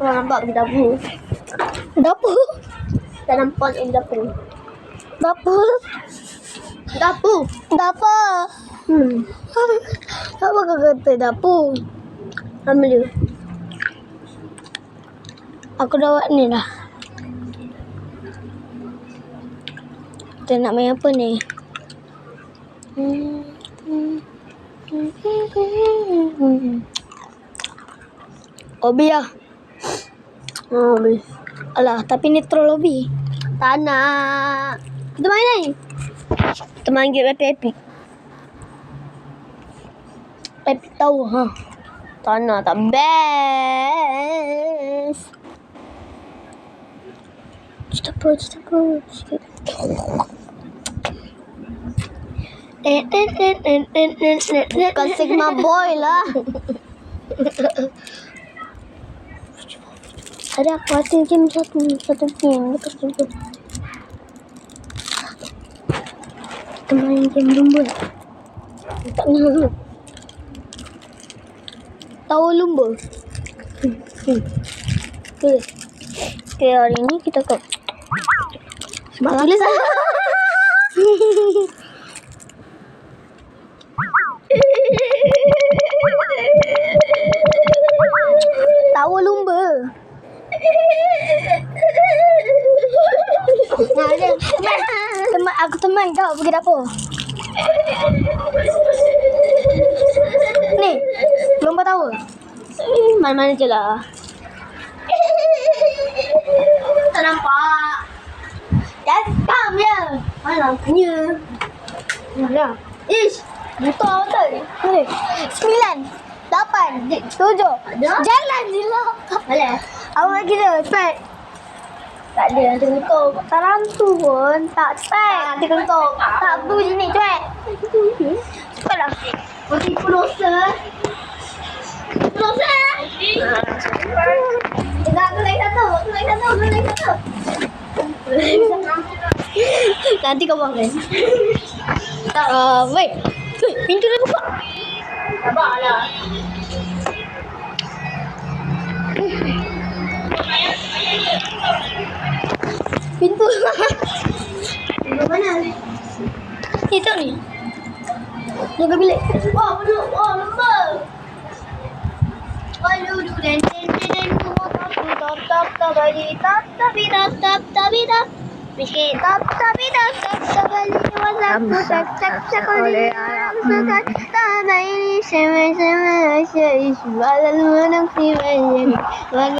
Korang nampak di dapur. Dapur. Tak nampak di dapur. Dapur. Dapur. Dapur. Hmm. Apa kau kata dapur? Nama dia. Aku dah buat ni dah. Kita nak main apa ni? Obi lah. Oh. Alah, tapi ni troll Obi. Tak nak. Kita main ni. Kita main game epic epic. Epic tahu ha. Tak nak. Tak best. Eh, eh, eh, eh, eh, eh, eh, eh. Bukan Sigma Boy lah. Ada aku hati game satu satu game lepas tu tu. Kita main lumba. Tak nak. Tahu lumba? Hmm. Hmm. Okay. okay, hari ni kita ke Sebab gila sangat. Tahu lumba. Teman, teman, aku teman kau pergi dapur. Ni, lumba tahu. Mana-mana je lah. Tak nampak. Datang je. Mana punya? Mana? Ish. Buta betul. Boleh. Sembilan. Lapan. Tujuh. Jalan je lah. Boleh? Awak kira. Cepat. Tak ada nanti tutup. Tak rantu pun. Tak cepat. Nanti tutup. Tak tu je ni. Cepat. Cepatlah. Mesti pelosa. Pelosa. Tengah aku lagi satu. Aku lagi satu. Aku lagi satu. Nanti kau buang kan? Uh, wait. Wait, pintu dah buka. Sabarlah. Pintu. Tengok mana? Ni tu ni. Jaga bilik. Wah, belum. Wah, lembab. Wah, duduk dan dan dan dan tap tap tap bagi tap tap tap tap tap tap Bikin tap tap tap tap tap bagi whatsapp tap tap tap bagi suka tak ini semua semua isu isu lalu nak sih